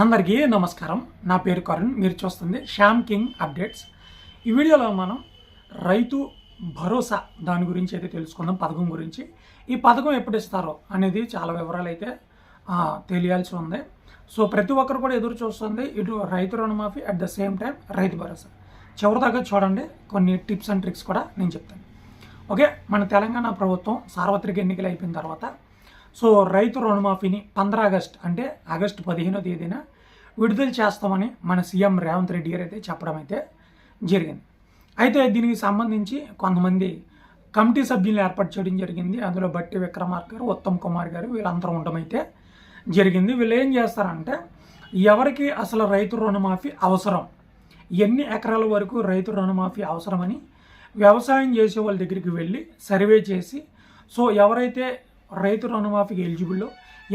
అందరికీ నమస్కారం. నా పేరు కరుణ్. మీరు చూస్తుంది శ్యామ్ కింగ్ అప్డేట్స్. ఈ వీడియోలో మనం రైతు భరోసా దాని గురించి అయితే తెలుసుకుందాం పథకం గురించి. ఈ పథకం ఎప్పుడు ఇస్తారో అనేది చాలా వివరాలు అయితే తెలియాల్సి ఉంది. సో ప్రతి ఒక్కరు కూడా ఎదురు చూస్తుంది ఇటు రైతు రుణమాఫీ at the same time Rythu Bharosa. చివరిదాకా చూడండి కొన్ని టిప్స్ అండ్ ట్రిక్స్ కూడా నేను చెప్తాను. ఓకే మన తెలంగాణ ప్రభుత్వం సార్వత్రిక ఎన్నికలు అయిపోయిన తర్వాత సో రైతు రుణమాఫీని పంద్ర ఆగస్ట్ అంటే ఆగస్టు పదిహేనో తేదీన విడుదల చేస్తామని మన సీఎం రేవంత్ రెడ్డి గారు అయితే చెప్పడం అయితే జరిగింది. అయితే దీనికి సంబంధించి కొంతమంది కమిటీ సభ్యులను ఏర్పాటు చేయడం జరిగింది. అందులో బట్టి విక్రమార్క గారు ఉత్తమ్ కుమార్ గారు వీళ్ళందరూ ఉండడం అయితే జరిగింది. వీళ్ళు ఏం చేస్తారంటే ఎవరికి అసలు రైతు రుణమాఫీ అవసరం? ఎన్ని ఎకరాల వరకు రైతు రుణమాఫీ అవసరమని వ్యవసాయం చేసే వాళ్ళ దగ్గరికి వెళ్ళి సర్వే చేసి సో ఎవరైతే రైతు రుణమాఫీకి ఎలిజిబుల్లో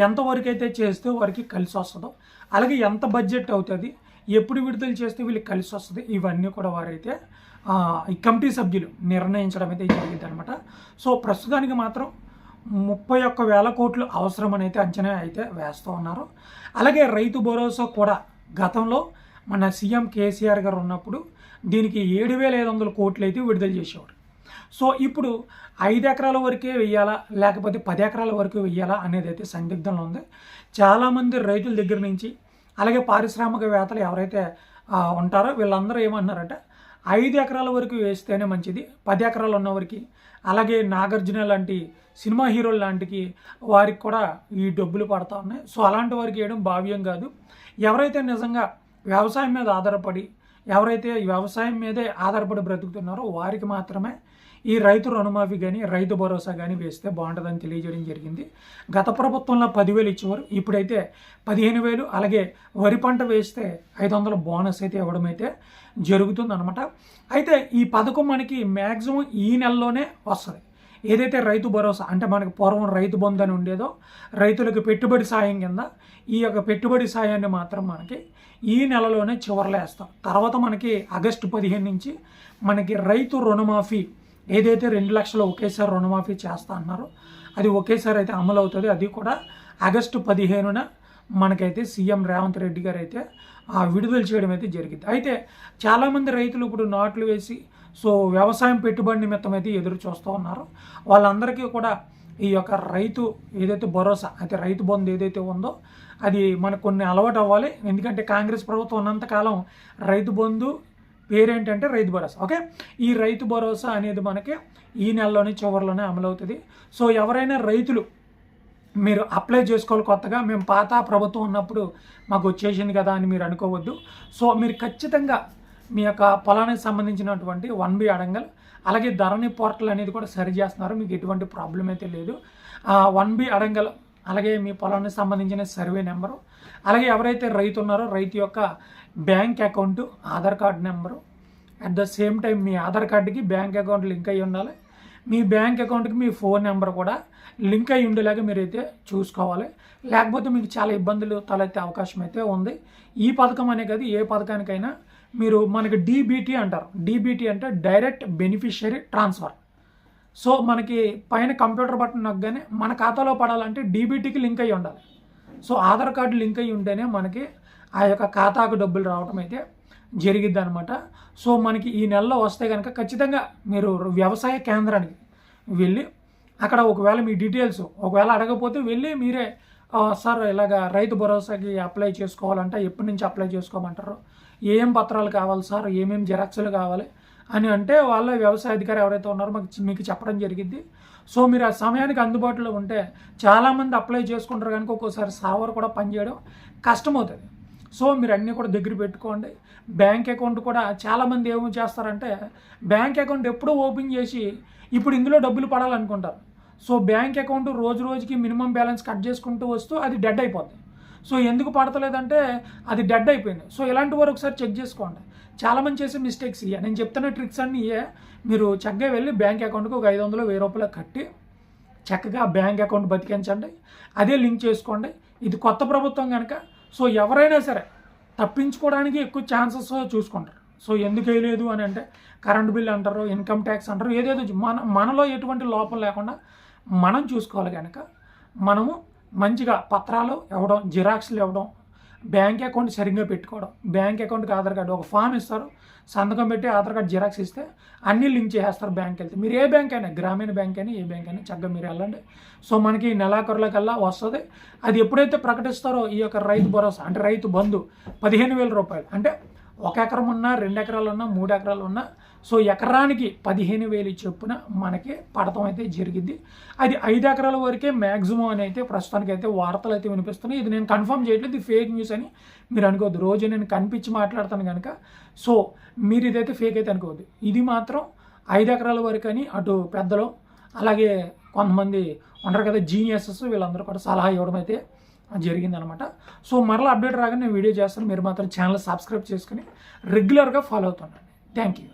ఎంతవరకు అయితే చేస్తే వారికి కలిసి వస్తుందో అలాగే ఎంత బడ్జెట్ అవుతుంది ఎప్పుడు విడుదల చేస్తే వీళ్ళకి కలిసి వస్తుంది ఇవన్నీ కూడా వారైతే ఈ కమిటీ సభ్యులు నిర్ణయించడం అయితే జరిగింది అనమాట సో ప్రస్తుతానికి మాత్రం ముప్పై ఒక్క వేల కోట్లు అవసరమని అయితే అంచనా అయితే వేస్తూ ఉన్నారు. అలాగే రైతు భరోసా కూడా గతంలో మన సీఎం కేసీఆర్ గారు ఉన్నప్పుడు దీనికి ఏడు వేల ఐదు వందల కోట్లు అయితే విడుదల చేసేవారు. సో ఇప్పుడు ఐదు ఎకరాల వరకే వెయ్యాలా? లేకపోతే పది ఎకరాల వరకు వెయ్యాలా అనేది అయితే సందిగ్ధంలో ఉంది. చాలామంది రైతుల దగ్గర నుంచి అలాగే పారిశ్రామికవేత్తలు ఎవరైతే ఉంటారో వీళ్ళందరూ ఏమంటున్నారంటే ఐదు ఎకరాల వరకు వేస్తేనే మంచిది పది ఎకరాలు ఉన్నవారికి అలాగే నాగార్జున లాంటి సినిమా హీరోలు లాంటికి వారికి కూడా ఈ డబ్బులు పడతా ఉన్నాయి. సో అలాంటి వారికి వేయడం భావ్యం కాదు. ఎవరైతే నిజంగా వ్యవసాయం మీద ఆధారపడి ఎవరైతే వ్యవసాయం మీదే ఆధారపడి బ్రతుకుతున్నారో వారికి మాత్రమే ఈ రైతు రుణమాఫీ కానీ రైతు భరోసా కానీ వేస్తే బాగుంటుందని తెలియజేయడం జరిగింది. గత ప్రభుత్వంలో పదివేలు ఇచ్చేవారు. ఇప్పుడైతే పదిహేను వేలు అలాగే వరి పంట వేస్తే ఐదు వందల బోనస్ అయితే ఇవ్వడం అయితే జరుగుతుంది అనమాట అయితే ఈ పథకం మనకి మ్యాక్సిమం ఈ నెలలోనే వస్తుంది. ఏదైతే రైతు భరోసా అంటే మనకి పూర్వం రైతు బంధు అని ఉండేదో రైతులకు పెట్టుబడి సాయం కింద ఈ యొక్క పెట్టుబడి సాయాన్ని మాత్రం మనకి ఈ నెలలోనే చివరిలో వేస్తాం తర్వాత మనకి ఆగస్టు పదిహేను నుంచి మనకి రైతు రుణమాఫీ ఏదైతే రెండు లక్షలు ఒకేసారి రుణమాఫీ చేస్తా అన్నారో అది ఒకేసారి అయితే అమలు అవుతుంది. అది కూడా ఆగస్టు పదిహేనున మనకైతే సీఎం రేవంత్ రెడ్డి గారు అయితే ఆ విడుదల చేయడం అయితే జరిగింది. అయితే చాలామంది రైతులు ఇప్పుడు నాట్లు వేసి సో వ్యవసాయం పెట్టుబడి నిమిత్తం అయితే ఎదురు చూస్తూ ఉన్నారు. వాళ్ళందరికీ కూడా ఈ యొక్క రైతు ఏదైతే భరోసా అయితే రైతు బంధు ఏదైతే ఉందో అది మనకు కొన్ని అలవాటు అవ్వాలి. ఎందుకంటే కాంగ్రెస్ ప్రభుత్వం ఉన్నంతకాలం రైతు బంధు పేరేంటంటే రైతు భరోసా ఓకే? ఈ రైతు భరోసా అనేది మనకి ఈ నెలలోనే చివరిలోనే అమలవుతుంది. సో ఎవరైనా రైతులు మీరు అప్లై చేసుకోవాలి కొత్తగా మేము పాత ప్రభుత్వం ఉన్నప్పుడు మాకు వచ్చేసింది కదా అని మీరు అనుకోవద్దు. సో మీరు ఖచ్చితంగా మీ యొక్క పొలానికి సంబంధించినటువంటి వన్ బి అడంగల్ అలాగే ధరణి పోర్టల్ అనేది కూడా సరి చేస్తున్నారు. మీకు ఎటువంటి ప్రాబ్లం అయితే లేదు. వన్ బి అడంగల్ అలాగే మీ పొలానికి సంబంధించిన సర్వే నెంబరు అలాగే ఎవరైతే రైతు ఉన్నారో రైతు యొక్క bank account Aadhaar card number. At the same time మీ ఆధార్ కార్డుకి బ్యాంక్ అకౌంట్ లింక్ అయ్యి ఉండాలి. మీ బ్యాంక్ అకౌంట్కి మీ ఫోన్ నెంబర్ కూడా లింక్ అయి ఉండేలాగా మీరైతే చూసుకోవాలి. లేకపోతే మీకు చాలా ఇబ్బందులు తలెత్తే అవకాశం అయితే ఉంది. ఈ పథకం అనే కాదు ఏ పథకానికైనా మీరు మనకి డీబీటీ అంటారు. డీబీటీ అంటే డైరెక్ట్ బెనిఫిషియరీ ట్రాన్స్ఫర్. సో మనకి పైన కంప్యూటర్ బటన్ నొక్కగానే మన ఖాతాలో పడాలంటే డీబీటీకి లింక్ అయ్యి ఉండాలి. సో ఆధార్ కార్డు లింక్ అయ్యి ఉంటేనే మనకి ఆ యొక్క ఖాతాకు డబ్బులు రావటం అయితే జరిగిద్ది అనమాట సో మనకి ఈ నెలలో వస్తే కనుక ఖచ్చితంగా మీరు వ్యవసాయ కేంద్రానికి వెళ్ళి అక్కడ ఒకవేళ మీ డీటెయిల్స్ ఒకవేళ అడగకపోతే వెళ్ళి మీరే సార్ ఇలాగ రైతు భరోసాకి అప్లై చేసుకోవాలంటే ఎప్పటి నుంచి అప్లై చేసుకోమంటారు? ఏం పత్రాలు కావాలి సార్? ఏమేమి జిరాక్స్లు కావాలి? అని అంటే వాళ్ళ వ్యవసాయ అధికారి ఎవరైతే ఉన్నారో మాకు మీకు చెప్పడం జరిగింది సో మీరు ఆ సమయానికి అందుబాటులో ఉంటే చాలామంది అప్లై చేసుకుంటారు కనుక ఒక్కోసారి సర్వర్ కూడా పనిచేయడం కష్టమవుతుంది. సో మీరు అన్నీ కూడా దగ్గర పెట్టుకోండి. బ్యాంక్ అకౌంట్ కూడా చాలామంది ఏమో చేస్తారంటే బ్యాంక్ అకౌంట్ ఎప్పుడూ ఓపెన్ చేసి ఇప్పుడు ఇందులో డబ్బులు పడాలనుకుంటారు. సో బ్యాంక్ అకౌంట్ రోజు రోజుకి మినిమం బ్యాలెన్స్ కట్ చేసుకుంటూ వస్తూ అది డెడ్ అయిపోద్ది. సో ఎందుకు పడతలేదంటే అది డెడ్ అయిపోయింది. సో ఇలాంటి వారు ఒకసారి చెక్ చేసుకోండి. చాలామంది చేసే మిస్టేక్స్ ఇయ్యా నేను చెప్తున్న ట్రిక్స్ అన్నీ ఇయ్యే మీరు చక్కగా వెళ్ళి బ్యాంక్ అకౌంట్కి ఒక ఐదు వందలు వెయ్యి రూపాయలు కట్టి చక్కగా బ్యాంక్ అకౌంట్ బతికించండి. అదే లింక్ చేసుకోండి. ఇది కొత్త ప్రభుత్వం కనుక సో ఎవరైనా సరే తప్పించుకోవడానికి ఎక్కువ ఛాన్సెస్ చూసుకుంటారు. సో ఎందుకు వేయలేదు అని అంటే కరెంట్ బిల్ అంటారు ఇన్కమ్ ట్యాక్స్ అంటారు ఏదేదో మన మనలో ఎటువంటి లోపం లేకుండా మనం చూసుకోవాలి కనుక మనము మంచిగా పత్రాలు ఇవ్వడం జిరాక్స్లు ఇవ్వడం బ్యాంక్ అకౌంట్ సరిగ్గా పెట్టుకోవడం. బ్యాంక్ అకౌంట్కి ఆధార్ కార్డు ఒక ఫామ్ ఇస్తారు. సంతకం పెట్టి ఆధార్ కార్డు జిరాక్స్ ఇస్తే అన్నీ లింక్ చేసేస్తారు బ్యాంక్ వెళ్తే. మీరు ఏ బ్యాంక్ అయినా గ్రామీణ బ్యాంక్ అయినా ఏ బ్యాంక్ అయినా చక్కగా మీరు వెళ్ళండి. సో మనకి నెలాఖరులకల్లా వస్తుంది. అది ఎప్పుడైతే ప్రకటిస్తారో ఈ యొక్క రైతు భరోసా అంటే రైతు బంధు పదిహేను వేల రూపాయలు. అంటే ఒక ఎకరం ఉన్నా రెండు ఎకరాలు ఉన్నా మూడు ఎకరాలు ఉన్నా సో ఎకరానికి పదిహేను వేలు చొప్పున మనకి పడటం అయితే జరిగింది. అది ఐదు ఎకరాల వరకే మ్యాక్సిమం అని అయితే ప్రస్తుతానికి అయితే వార్తలు అయితే వినిపిస్తున్నాయి. ఇది నేను కన్ఫర్మ్ చేయట్లేదు ఇది ఫేక్ న్యూస్ అని మీరు అనుకోవద్దు. రోజు నేను కనిపించి మాట్లాడతాను కనుక సో మీరు ఇదైతే ఫేక్ అయితే అనుకోవద్దు. ఇది మాత్రం ఐదు ఎకరాల వరకు అని అటు పెద్దలు అలాగే కొంతమంది ఉంటారు కదా జీనియసెస్ వీళ్ళందరూ కూడా సలహా ఇవ్వడం అయితే జరిగిందనమాట. సో మరలా అప్డేట్ రాగానే నేను వీడియో చేస్తాను. మీరు మాత్రం ఛానల్ సబ్స్క్రైబ్ చేసుకుని రెగ్యులర్గా ఫాలో అవుతుండండి. Thank you